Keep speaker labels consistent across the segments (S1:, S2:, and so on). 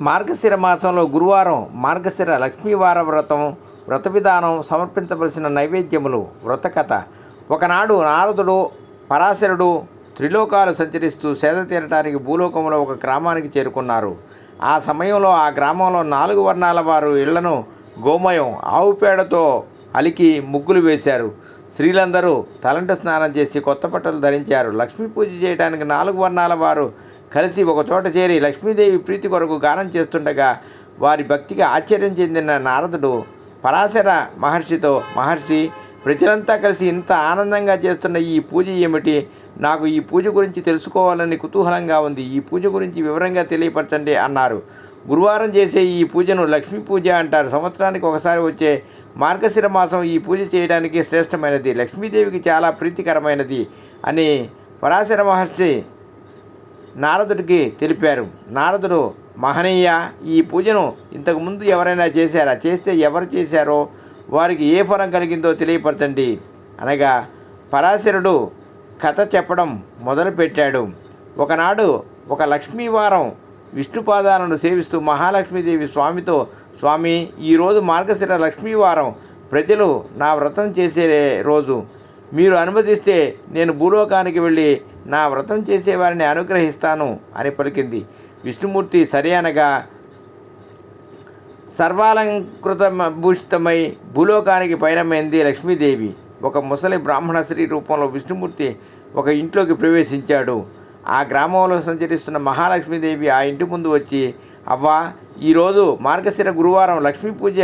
S1: మార్గశిర మాసంలో గురువారం మార్గశిర లక్ష్మీవార వ్రతం వ్రత విధానం సమర్పించవలసిన నైవేద్యములు వ్రతకథ. ఒకనాడు నారదుడు పరాశరుడు త్రిలోకాలు సంచరిస్తూ సేద తీరటానికి భూలోకంలో ఒక గ్రామానికి చేరుకున్నారు. ఆ సమయంలో ఆ గ్రామంలో నాలుగు వర్ణాల వారు ఇళ్ళను గోమయం ఆవు పేడతో అలికి ముగ్గులు వేశారు. స్త్రీలందరూ తలంట స్నానం చేసి కొత్త బట్టలు ధరించారు. లక్ష్మీ పూజ చేయడానికి నాలుగు వర్ణాల వారు కలిసి ఒక చోట చేరి లక్ష్మీదేవి ప్రీతి కొరకు గానం చేస్తుండగా వారి భక్తికి ఆశ్చర్యం చెందిన నారదుడు పరాశర మహర్షితో మహర్షి ప్రజలంతా కలిసి ఇంత ఆనందంగా చేస్తున్న ఈ పూజ ఏమిటి? నాకు ఈ పూజ గురించి తెలుసుకోవాలని కుతూహలంగా ఉంది. ఈ పూజ గురించి వివరంగా తెలియపరచండి అన్నారు. గురువారం చేసే ఈ పూజను లక్ష్మీ పూజ అంటారు. సంవత్సరానికి ఒకసారి వచ్చే మార్గశిర మాసం ఈ పూజ చేయడానికి శ్రేష్టమైనది. లక్ష్మీదేవికి చాలా ప్రీతికరమైనది అని పరాశర మహర్షి నారదుడికి తెలిపారు. నారదుడు మహనీయ ఈ పూజను ఇంతకుముందు ఎవరైనా చేశారా? చేస్తే ఎవరు చేశారో వారికి ఏ ఫలం కలిగిందో తెలియపరచండి. అనగా పరాశరుడు కథ చెప్పడం మొదలుపెట్టాడు. ఒకనాడు ఒక లక్ష్మీవారం విష్ణుపాదాలను సేవిస్తూ మహాలక్ష్మీదేవి స్వామితో స్వామి ఈరోజు మార్గశిర లక్ష్మీవారం. ప్రజలు నా వ్రతం చేసే రోజు. మీరు అనుమతిస్తే నేను భూలోకానికి వెళ్ళి నా వ్రతం చేసేవారిని అనుగ్రహిస్తాను అని పలికింది. విష్ణుమూర్తి సరి అనగా సర్వాలంకృత భూషితమై భూలోకానికి పయనమైంది లక్ష్మీదేవి. ఒక ముసలి బ్రాహ్మణ స్త్రీ రూపంలో విష్ణుమూర్తి ఒక ఇంట్లోకి ప్రవేశించాడు. ఆ గ్రామంలో సంచరిస్తున్న మహాలక్ష్మీదేవి ఆ ఇంటి ముందు వచ్చి అవ్వా ఈరోజు మార్గశిర గురువారం లక్ష్మీ పూజ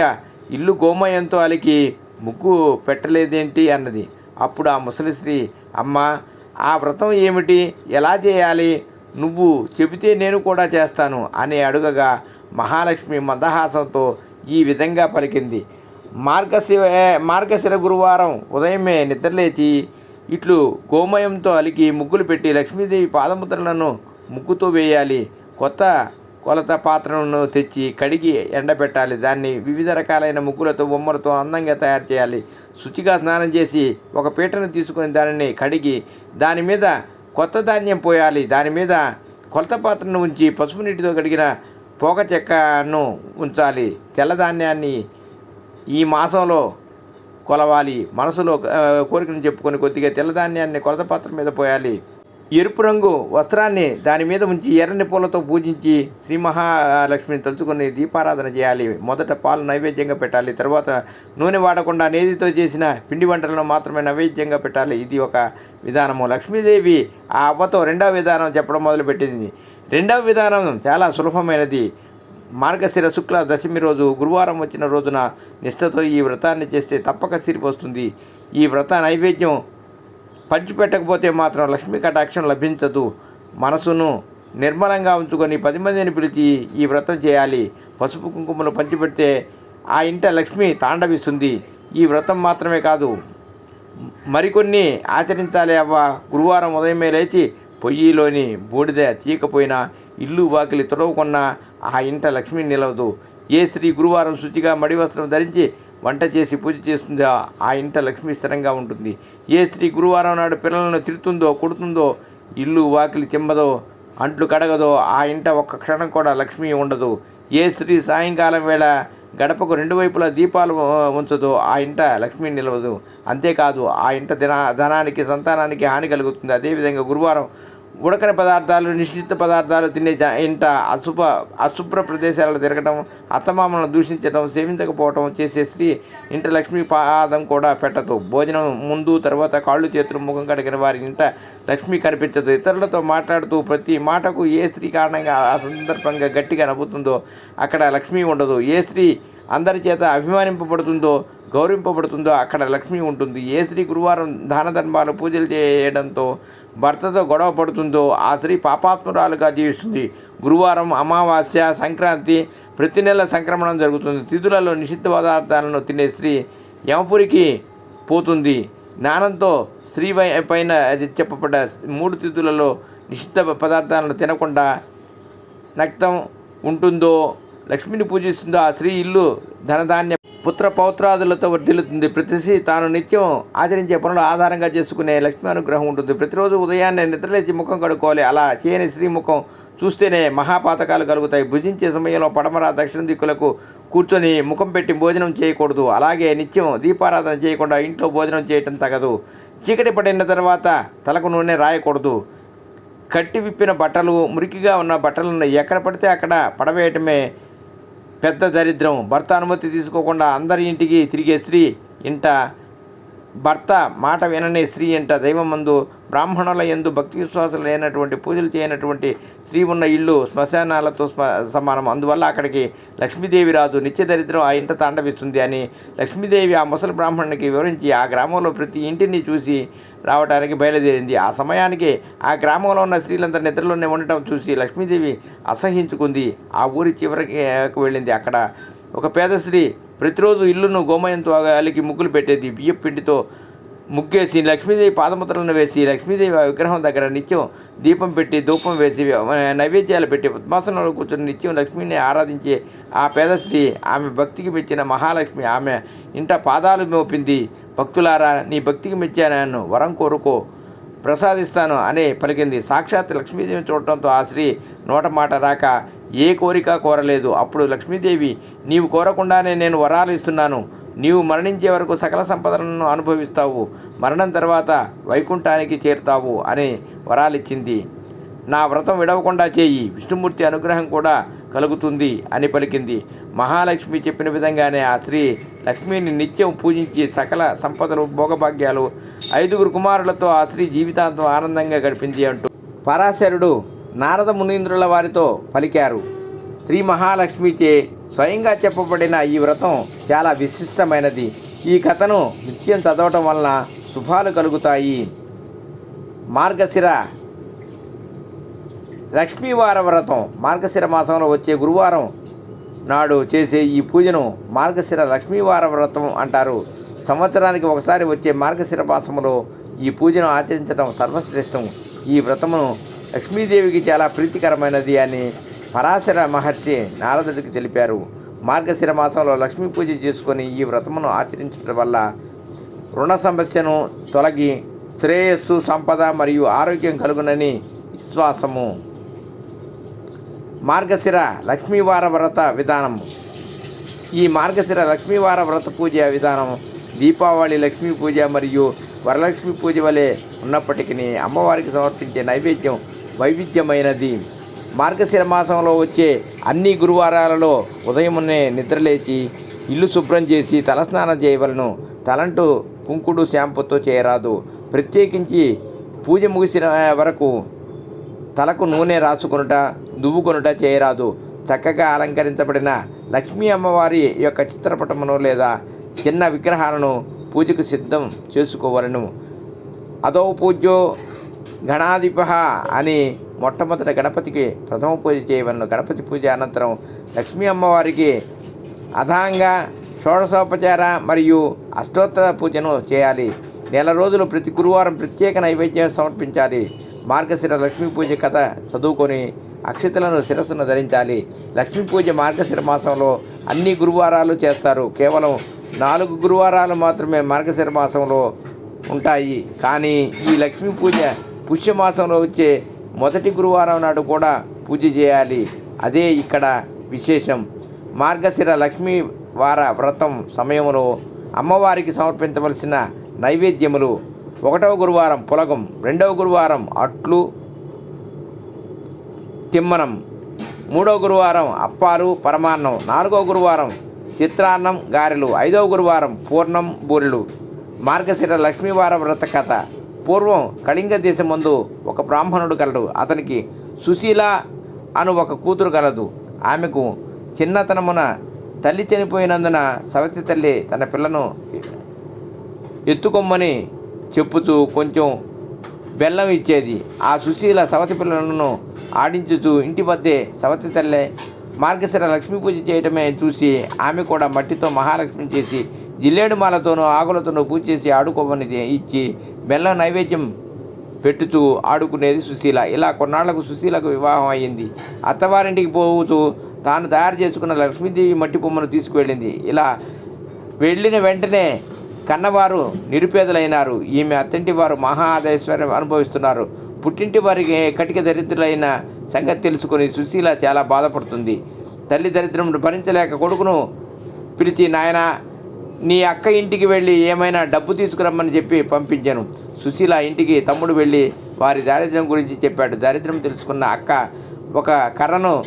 S1: ఇల్లు గోమయంతో అలికి ముగ్గు పెట్టలేదేంటి? అన్నది. అప్పుడు ఆ ముసలి స్త్రీ అమ్మ ఆ వ్రతం ఏమిటి? ఎలా చేయాలి? నువ్వు చెబితే నేను కూడా చేస్తాను అని అడుగగా మహాలక్ష్మి మందహాసంతో ఈ విధంగా పలికింది. మార్గశివ మార్గశిర గురువారం ఉదయమే నిద్రలేచి ఇట్లు గోమయంతో అలికి ముగ్గులు పెట్టి లక్ష్మీదేవి పాదముద్రలను ముగ్గుతో వేయాలి. కొత్త కొలత పాత్రలను తెచ్చి కడిగి ఎండబెట్టాలి. దాన్ని వివిధ రకాలైన ముగ్గులతో బొమ్మలతో అందంగా తయారు చేయాలి. శుచిగా స్నానం చేసి ఒక పీటను తీసుకొని దానిని కడిగి దాని మీద కొత్త ధాన్యం పోయాలి. దాని మీద కొలత పాత్రను ఉంచి పసుపు నీటితో కడిగిన పోక చెక్కను ఉంచాలి. తెల్లధాన్యాన్ని ఈ మాసంలో కొలవాలి. మనసులో కోరికను చెప్పుకొని కొద్దిగా తెల్లధాన్యాన్ని కొలత పాత్ర మీద పోయాలి. ఎరుపు రంగు వస్త్రాన్ని దాని మీద ఉంచి ఎర్రని పూలతో పూజించి శ్రీ మహాలక్ష్మిని తలుచుకొని దీపారాధన చేయాలి. మొదట పాలు నైవేద్యంగా పెట్టాలి. తర్వాత నూనె వాడకుండా నేతితో చేసిన పిండి వంటలను మాత్రమే నైవేద్యంగా పెట్టాలి. ఇది ఒక విధానము. లక్ష్మీదేవి ఆ అవ్వతో రెండవ విధానం చెప్పడం మొదలుపెట్టింది. రెండవ విధానం చాలా సులభమైనది. మార్గశిర శుక్ల దశమి రోజు గురువారం వచ్చిన రోజున నిష్ఠతో ఈ వ్రతాన్ని చేస్తే తప్పక సిరిపి వస్తుంది ఈ వ్రత నైవేద్యం పంచిపెట్టకపోతే మాత్రం లక్ష్మీ కటాక్షం లభించదు. మనసును నిర్మలంగా ఉంచుకొని పది మందిని పిలిచి ఈ వ్రతం చేయాలి. పసుపు కుంకుమను పంచిపెడితే ఆ ఇంట లక్ష్మి తాండవిస్తుంది. ఈ వ్రతం మాత్రమే కాదు మరికొన్ని ఆచరించాలి అవ్వ. గురువారం ఉదయమే లేచి పొయ్యిలోని బూడిద తీయకపోయినా ఇల్లు వాకిలి తొడవకున్నా ఆ ఇంట లక్ష్మి నిలవదు. ఏ స్త్రీ గురువారం శుచిగా మడి వస్త్రం ధరించి వంట చేసి పూజ చేస్తుందో? ఆ ఇంట లక్ష్మి స్థిరంగా ఉంటుంది. ఏ స్త్రీ గురువారం నాడు పిల్లలను తిడుతుందో కొడుతుందో ఇల్లు వాకిలి తిమ్మదో అంట్లు కడగదో ఆ ఇంట ఒక్క క్షణం కూడా లక్ష్మి ఉండదు. ఏ స్త్రీ సాయంకాలం వేళ గడపకు రెండు వైపులా దీపాలు ఉంచదో ఆ ఇంట లక్ష్మి నిలవదు. అంతేకాదు ఆ ఇంట ధన ధనానికి సంతానానికి హాని కలుగుతుంది. అదేవిధంగా గురువారం ఉడకని పదార్థాలు నిశ్చిత పదార్థాలు తినే ఇంట అశుభ అశుభ్ర ప్రదేశాలలో తిరగటం అత్తమామలను దూషించడం సేవించకపోవటం చేసే స్త్రీ ఇంట లక్ష్మీ పాదం కూడా పెట్టదు. భోజనం ముందు తర్వాత కాళ్ళు చేతులు ముఖం కడిగిన వారి ఇంట లక్ష్మి కనిపించదు. ఇతరులతో మాట్లాడుతూ ప్రతి మాటకు ఏ స్త్రీ కారణంగా ఆ సందర్భంగా గట్టిగా నవ్వుతుందో అక్కడ లక్ష్మి ఉండదు. ఏ స్త్రీ అందరి చేత అభిమానింపబడుతుందో గౌరవింపబడుతుందో అక్కడ లక్ష్మి ఉంటుంది. ఏ స్త్రీ గురువారం దాన ధర్మాలు పూజలు చేయడంతో భర్తతో గొడవ పడుతుందో ఆ స్త్రీ పాపాత్మురాలుగా జీవిస్తుంది. గురువారం అమావాస్య సంక్రాంతి ప్రతి నెల సంక్రమణం జరుగుతుంది. తిథులలో నిషిద్ధ పదార్థాలను తినే స్త్రీ యమపురికి పోతుంది. జ్ఞానంతో స్త్రీ వై- పైన అది చెప్పబడ్డ మూడు తిథులలో నిషిద్ధ పదార్థాలను తినకుండా నక్తం ఉంటుందో లక్ష్మిని పూజిస్తుందో ఆ స్త్రీ ఇల్లు ధనధాన్య పుత్ర పౌత్రాదులతో వర్ధిల్లుతుంది ప్రతిసి తాను నిత్యం ఆచరించే పనులు ఆధారంగా చేసుకునే లక్ష్మీ అనుగ్రహం ఉంటుంది. ప్రతిరోజు ఉదయాన్నే నిద్రలేచి ముఖం కడుక్కోవాలి. అలా చేయని స్త్రీ ముఖం చూస్తేనే మహాపాతకాలు కలుగుతాయి. భుజించే సమయంలో పడమర దక్షిణ దిక్కులకు కూర్చొని ముఖం పెట్టి భోజనం చేయకూడదు. అలాగే నిత్యం దీపారాధన చేయకుండా ఇంట్లో భోజనం చేయటం తగదు. చీకటి పడిన తర్వాత తలకు నూనె రాయకూడదు. కట్టి విప్పిన బట్టలు మురికిగా ఉన్న బట్టలను ఎక్కడ పడితే అక్కడ పడవేయటమే పెద్ద దరిద్రం. భర్త అనుమతి తీసుకోకుండా అందరి ఇంటికి తిరిగే స్త్రీ ఇంట భర్త మాట వినని స్త్రీ ఇంట దైవమందు బ్రాహ్మణుల ఎందు భక్తి విశ్వాసాలు లేనటువంటి పూజలు చేయనటువంటి స్త్రీ ఉన్న ఇల్లు శ్మశానాలతో స్మ సమానం. అందువల్ల అక్కడికి లక్ష్మీదేవి రాదు. నిత్య దరిద్రం ఆ ఇంట తాండవిస్తుంది అని లక్ష్మీదేవి ఆ ముసలి బ్రాహ్మణునికి వివరించి ఆ గ్రామంలో ప్రతి ఇంటిని చూసి రావడానికి బయలుదేరింది. ఆ సమయానికి ఆ గ్రామంలో ఉన్న స్త్రీలంతా నిద్రలోనే ఉండటం చూసి లక్ష్మీదేవి అసహించుకుంది ఆ ఊరి చివరికి వెళ్ళింది. అక్కడ ఒక పేద స్త్రీ ప్రతిరోజు ఇల్లును గోమయంతో అలికి ముగ్గులు పెట్టేది బియ్యం పిండితో ముగ్గేసి లక్ష్మీదేవి పాదముద్రలను వేసి లక్ష్మీదేవి ఆ విగ్రహం దగ్గర నిత్యం దీపం పెట్టి ధూపం వేసి నైవేద్యాలు పెట్టి పద్మాసనంలో కూర్చొని నిత్యం లక్ష్మిని ఆరాధించే ఆ పేద స్త్రీ ఆమె భక్తికి మెచ్చిన మహాలక్ష్మి. ఆమె ఇంట పాదాలు మోపింది. భక్తులారా నీ భక్తికి మెచ్చాను వరం కోరుకో ప్రసాదిస్తాను అనే పలికింది. సాక్షాత్ లక్ష్మీదేవిని చూడటంతో ఆ స్త్రీ నోట మాట రాక ఏ కోరిక కోరలేదు. అప్పుడు లక్ష్మీదేవి నీవు కోరకుండానే నేను వరాలు ఇస్తున్నాను. నీవు మరణించే వరకు సకల సంపదలను అనుభవిస్తావు. మరణం తర్వాత వైకుంఠానికి చేరుతావు అని వరాలిచ్చింది. నా వ్రతం విడవకుండా చేయి. విష్ణుమూర్తి అనుగ్రహం కూడా కలుగుతుంది అని పలికింది. మహాలక్ష్మి చెప్పిన విధంగానే ఆ స్త్రీ లక్ష్మిని నిత్యం పూజించి సకల సంపదలు భోగభాగ్యాలు ఐదుగురు కుమారులతో ఆ స్త్రీ జీవితాంతం ఆనందంగా గడిపింది అంటూ పరాశరుడు నారద మునీంద్రుల వారితో పలికారు. శ్రీ మహాలక్ష్మిచే స్వయంగా చెప్పబడిన ఈ వ్రతం చాలా విశిష్టమైనది. ఈ కథను నిత్యం చదవటం వలన శుభాలు కలుగుతాయి. మార్గశిర లక్ష్మీవార వ్రతం మార్గశిర మాసంలో వచ్చే గురువారం నాడు చేసే ఈ పూజను మార్గశిర లక్ష్మీవార వ్రతం అంటారు. సంవత్సరానికి ఒకసారి వచ్చే మార్గశిర మాసంలో ఈ పూజను ఆచరించడం సర్వశ్రేష్టం. ఈ వ్రతమును లక్ష్మీదేవికి చాలా ప్రీతికరమైనది అని పరాశర మహర్షి నారదుడికి తెలిపారు. మార్గశిర మాసంలో లక్ష్మీ పూజ చేసుకొని ఈ వ్రతమును ఆచరించడం వల్ల రుణ సమస్యను తొలగి శ్రేయస్సు సంపద మరియు ఆరోగ్యం కలుగునని విశ్వాసము. మార్గశిర లక్ష్మీవార వ్రత విధానం. ఈ మార్గశిర లక్ష్మీవార వ్రత పూజ విధానం దీపావళి లక్ష్మీ పూజ మరియు వరలక్ష్మి పూజ వలె ఉన్నప్పటికీ అమ్మవారికి సమర్పించే నైవేద్యం వైవిధ్యమైనది. మార్గశిర మాసంలో వచ్చే అన్ని గురువారాలలో ఉదయమునే నిద్రలేచి ఇల్లు శుభ్రం చేసి తలస్నానం చేయవలను. తలంటూ కుంకుడు షాంపుతో చేయరాదు. ప్రత్యేకించి పూజ ముగిసిన వరకు తలకు నూనె రాసుకొనుట దువ్వుకొనుట చేయరాదు. చక్కగా అలంకరించబడిన లక్ష్మీ అమ్మవారి యొక్క చిత్రపటమును లేదా చిన్న విగ్రహాలను పూజకు సిద్ధం చేసుకోవలను. అదో పూజ్యో గణాధిప అని మొట్టమొదట గణపతికి ప్రథమ పూజ చేయవలను. గణపతి పూజ అనంతరం లక్ష్మీ అమ్మవారికి అధాంగా షోడశోపచార మరియు అష్టోత్తర పూజను చేయాలి. నెల రోజులు ప్రతి గురువారం ప్రత్యేక నైవేద్యం సమర్పించాలి. మార్గశిర లక్ష్మీ పూజ కథ చదువుకొని అక్షతలను శిరస్సును ధరించాలి. లక్ష్మీ పూజ మార్గశిర మాసంలో అన్ని గురువారాలు చేస్తారు. కేవలం నాలుగు గురువారాలు మాత్రమే మార్గశిర మాసంలో ఉంటాయి. కానీ ఈ లక్ష్మీ పూజ పుష్యమాసంలో వచ్చే మొదటి గురువారం నాడు కూడా పూజ చేయాలి. అదే ఇక్కడ విశేషం. మార్గశిర లక్ష్మీ వార వ్రతం సమయంలో అమ్మవారికి సమర్పించవలసిన నైవేద్యములు. ఒకటవ గురువారం పులగం రెండవ గురువారం అట్లు తిమ్మనం. మూడో గురువారం అప్పాలు పరమాన్నం. నాలుగో గురువారం చిత్రాన్నం గారెలు. ఐదవ గురువారం పూర్ణం బూరెలు. మార్గశిర లక్ష్మీవార వ్రత కథ. పూర్వం కళింగ దేశం ముందు ఒక బ్రాహ్మణుడు కలడు. అతనికి సుశీల అను ఒక కూతురు కలదు. ఆమెకు చిన్నతనమున తల్లి చనిపోయినందున సవతి తల్లి తన పిల్లను ఎత్తుకొమ్మని చెప్పుతూ కొంచెం బెల్లం ఇచ్చేది. ఆ సుశీల సవతి పిల్లలను ఆడించుచు ఇంటి వద్దే సవతి తల్లే మార్గశిర లక్ష్మీ పూజ చేయటమే చూసి ఆమె కూడా మట్టితో మహాలక్ష్మి చేసి జిల్లేడు మాలతోనూ ఆకులతోనూ పూజ చేసి ఆడుకోమని ఇచ్చి బెల్లం నైవేద్యం పెట్టుతూ ఆడుకునేది సుశీల. ఇలా కొన్నాళ్ళకు సుశీలకు వివాహం అయ్యింది అత్తవారింటికి పోతూ తాను తయారు చేసుకున్న లక్ష్మీదేవి మట్టి బొమ్మను తీసుకువెళ్ళింది. ఇలా వెళ్ళిన వెంటనే కన్నవారు నిరుపేదలైనారు. ఈమె అత్తింటి వారు మహా ఆదైశ్వర్యం అనుభవిస్తున్నారు. పుట్టింటి వారికి కటిక దరిద్రులైన సంగతి తెలుసుకొని సుశీల చాలా బాధపడుతుంది. తల్లి దరిద్రం భరించలేక కొడుకును పిలిచి నాయన నీ అక్క ఇంటికి వెళ్ళి ఏమైనా డబ్బు తీసుకురమ్మని చెప్పి పంపించాను. సుశీల ఇంటికి తమ్ముడు వెళ్ళి వారి దారిద్ర్యం గురించి చెప్పాడు. దారిద్ర్యం తెలుసుకున్న అక్క ఒక కర్రను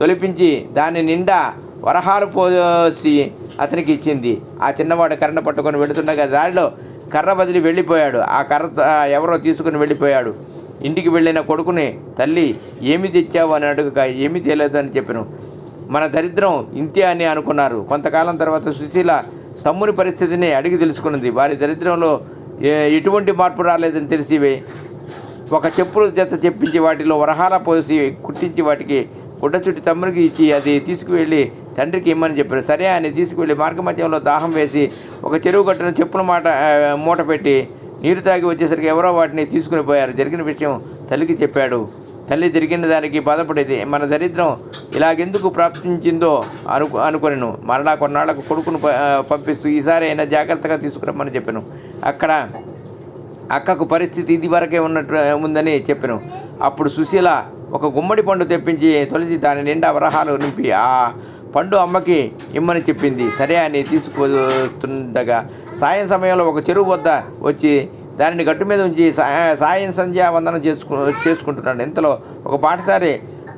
S1: తొలిపించి దాని నిండా వరహాలు పోసి అతనికి ఇచ్చింది. ఆ చిన్నవాడు కర్రను పట్టుకొని వెళుతుండగా దారిలో కర్ర వదిలి వెళ్ళిపోయాడు. ఆ కర్ర ఎవరో తీసుకుని వెళ్ళిపోయాడు. ఇంటికి వెళ్ళిన కొడుకుని తల్లి ఏమి తెచ్చావు? అని అడుగుగా ఏమీ తెలియదు అని చెప్పాను. మన దరిద్రం ఇంతే అని అనుకున్నారు. కొంతకాలం తర్వాత సుశీల తమ్ముని పరిస్థితిని అడిగి తెలుసుకున్నది వారి దరిద్రంలో ఎటువంటి మార్పు రాలేదని తెలిసివే. ఒక చెప్పులు జత చెప్పించి వాటిలో వరహాల పోసి కుట్టించి వాటికి గుడ్డ చుట్టి తమ్ముడికి ఇచ్చి అది తీసుకువెళ్ళి తండ్రికి ఇమ్మని చెప్పారు. సరే అని తీసుకువెళ్ళి మార్గమధ్యంలో దాహం వేసి ఒక చెరువు కట్టిన చెప్పుల మాట మూట పెట్టి నీరు తాగి వచ్చేసరికి ఎవరో వాటిని తీసుకుని పోయారు. జరిగిన విషయం తల్లికి చెప్పాడు. తల్లి జరిగిన దానికి బాధపడేది మన దరిద్రం ఇలాగెందుకు ప్రాప్తించిందో అను అనుకొనిను. మరలా కొన్నాళ్ళకు కొడుకును ప- పంపిస్తూ ఈసారి అయినా జాగ్రత్తగా తీసుకురమ్మని చెప్పాను. అక్కడ అక్కకు పరిస్థితి ఇది వరకే ఉన్నట్టు ఉందని చెప్పాను. అప్పుడు సుశీల ఒక గుమ్మడి పండు తెప్పించి తులసి దాని నిండా వరహాలు నింపి ఆ పండు అమ్మకి ఇమ్మని చెప్పింది. సరే అని తీసుకుపోతుండగా సాయం సమయంలో ఒక చెరువు వద్ద వచ్చి దానిని గట్టు మీద ఉంచి సాయం సంధ్యా వందనం చేసుకు చేసుకుంటున్నాడు. ఇంతలో ఒక పాఠశారి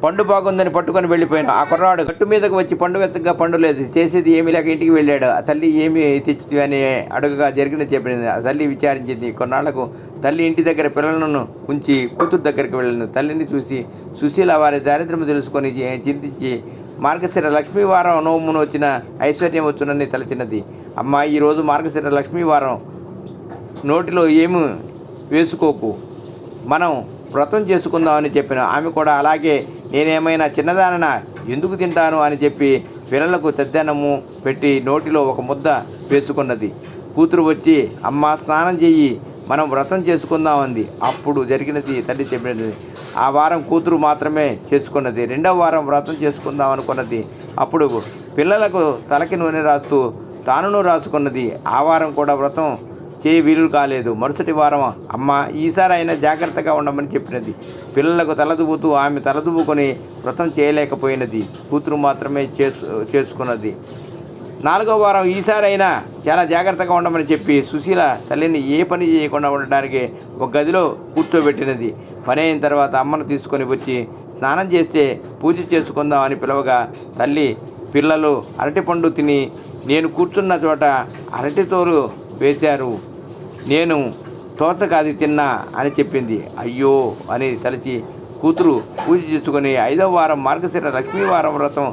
S1: పండు బాగుందని పట్టుకొని వెళ్ళిపోయాను. ఆ కుర్రాడు గట్టు మీదకు వచ్చి పండు వెతకగా పండు లేదు. చేసేది ఏమీ లేక ఇంటికి వెళ్ళాడు. ఆ తల్లి ఏమి తెచ్చితివి అని అడుగుగా జరిగిన చెప్పింది ఆ తల్లి విచారించింది. కొన్నాళ్ళకు తల్లి ఇంటి దగ్గర పిల్లలను ఉంచి కూతురు దగ్గరికి వెళ్ళను తల్లిని చూసి సుశీల వారి దారిద్ర్యం తెలుసుకొని చింతించి మార్గశిర లక్ష్మీవారం నోమును వచ్చిన ఐశ్వర్యం వచ్చునని తలచినది. అమ్మ ఈరోజు మార్గశిర లక్ష్మీవారం. నోటిలో ఏమి వేసుకోకు. మనం వ్రతం చేసుకుందామని చెప్పిన. ఆమె కూడా అలాగే నేనేమైనా చిన్నదానన ఎందుకు తింటాను అని చెప్పి పిల్లలకు సద్దనము పెట్టి నోటిలో ఒక ముద్ద వేసుకున్నది. కూతురు వచ్చి అమ్మ స్నానం చెయ్యి మనం వ్రతం చేసుకుందాం అంది. అప్పుడు జరిగినది తల్లి చెప్పినది. ఆ వారం కూతురు మాత్రమే చేసుకున్నది. రెండవ వారం వ్రతం చేసుకుందాం అనుకున్నది. అప్పుడు పిల్లలకు తలకి నూనె రాస్తూ తానును రాసుకున్నది. ఆ వారం కూడా వ్రతం చేయి వీలు కాలేదు. మరుసటి వారం అమ్మ ఈసారి అయినా జాగ్రత్తగా ఉండమని చెప్పినది. పిల్లలకు తలదువ్వుతూ ఆమె తలదువ్వుకొని వ్రతం చేయలేకపోయినది. కూతురు మాత్రమే చేసు చేసుకున్నది. నాలుగో వారం ఈసారి అయినా చాలా జాగ్రత్తగా ఉండమని చెప్పి సుశీల తల్లిని ఏ పని చేయకుండా ఉండడానికి ఒక గదిలో కూర్చోబెట్టినది. పని అయిన తర్వాత అమ్మను తీసుకొని వచ్చి స్నానం చేస్తే పూజ చేసుకుందాం అని పిలవగా తల్లి పిల్లలు అరటిపండు తిని నేను కూర్చున్న చోట అరటితోరు వేశారు. నేను తోచకాది తిన్నా అని చెప్పింది. అయ్యో అని తలచి కూతురు పూజ చేసుకుని ఐదవ వారం మార్గశిర లక్ష్మీవారం వ్రతం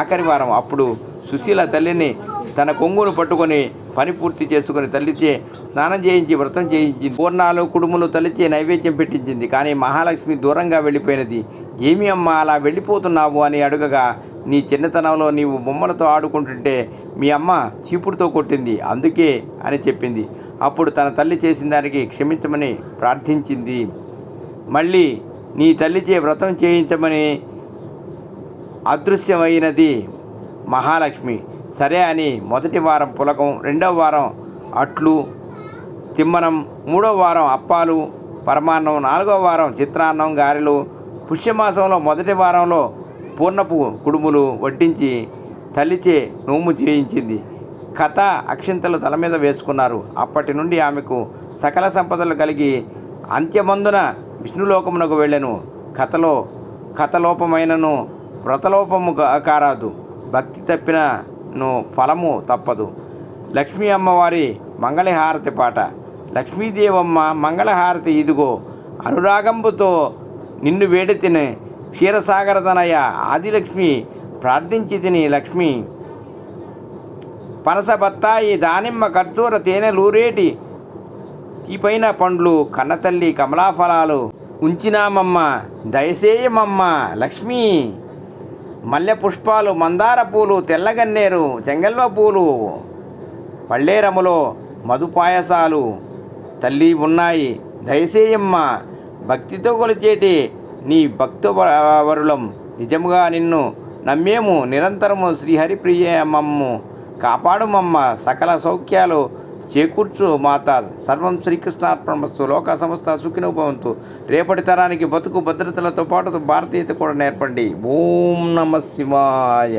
S1: ఆఖరి వారం. అప్పుడు సుశీల తల్లిని తన కొంగును పట్టుకొని పని పూర్తి చేసుకుని తల్లిచే స్నానం చేయించి వ్రతం చేయించింది. పూర్ణాలు కుడుములు తల్లిచే నైవేద్యం పెట్టించింది. కానీ మహాలక్ష్మి దూరంగా వెళ్ళిపోయినది. ఏమి అమ్మా అలా వెళ్ళిపోతున్నావు అని అడగగా నీ చిన్నతనంలో నీవు బొమ్మలతో ఆడుకుంటుంటే మీ అమ్మ చీపుడుతో కొట్టింది. అందుకే అని చెప్పింది. అప్పుడు తన తల్లి చేసిన దానికి క్షమించమని ప్రార్థించింది. మళ్ళీ నీ తల్లిచే వ్రతం చేయించమని అదృశ్యమైనది మహాలక్ష్మి. సరే అని మొదటి వారం పులకం రెండవ వారం అట్లు తిమ్మనం మూడో వారం అప్పాలు పరమాన్నం నాలుగో వారం చిత్రాన్నం గారెలు పుష్యమాసంలో మొదటి వారంలో పూర్ణపు కుడుములు వడ్డించి తల్లిచే నోము చేయించింది. కథ అక్షింతలు తల మీద వేసుకున్నారు. అప్పటి నుండి ఆమెకు సకల సంపదలు కలిగి అంత్యమందున విష్ణులోకమునకు వెళ్ళెను. కథలో కథలోపమైనను వ్రతలోపము కా- కారాదు. భక్తి తప్పినను ఫలము తప్పదు. లక్ష్మీ అమ్మవారి మంగళహారతి పాట. లక్ష్మీదేవమ్మ మంగళహారతి ఇదిగో అనురాగంబుతో నిన్ను వేడి క్షీరసాగర క్షీరసాగరతనయ ఆదిలక్ష్మి ప్రార్థించి తిని లక్ష్మి పనస బత్తాయి దానిమ్మ ఖర్జూర తేనె లూరేటి. తీపైన పండ్లు కన్నతల్లి కమలాఫలాలు. ఉంచినామమ్మ దయసేయమమ్మ లక్ష్మీ. మల్లె పుష్పాలు మందార పూలు తెల్లగన్నేరు చెంగల్వ పూలు. పళ్ళేరములో మధుపాయసాలు తల్లి ఉన్నాయి దయసేయమ్మ. భక్తితో కొలిచేటి నీ భక్తవరులం. నిజముగా నిన్ను నమ్మేము. నిరంతరము శ్రీహరిప్రియమమ్ము. కాపాడుమమ్మ సకల సౌఖ్యాలు చేకూర్చు మాత. సర్వం శ్రీకృష్ణార్పణమస్తు. లోక సంస్థ సుఖినోభవంతు రేపటి తరానికి బతుకు భద్రతలతో పాటు భారతీయత కూడా నేర్పండి. ఓం నమ శివాయ.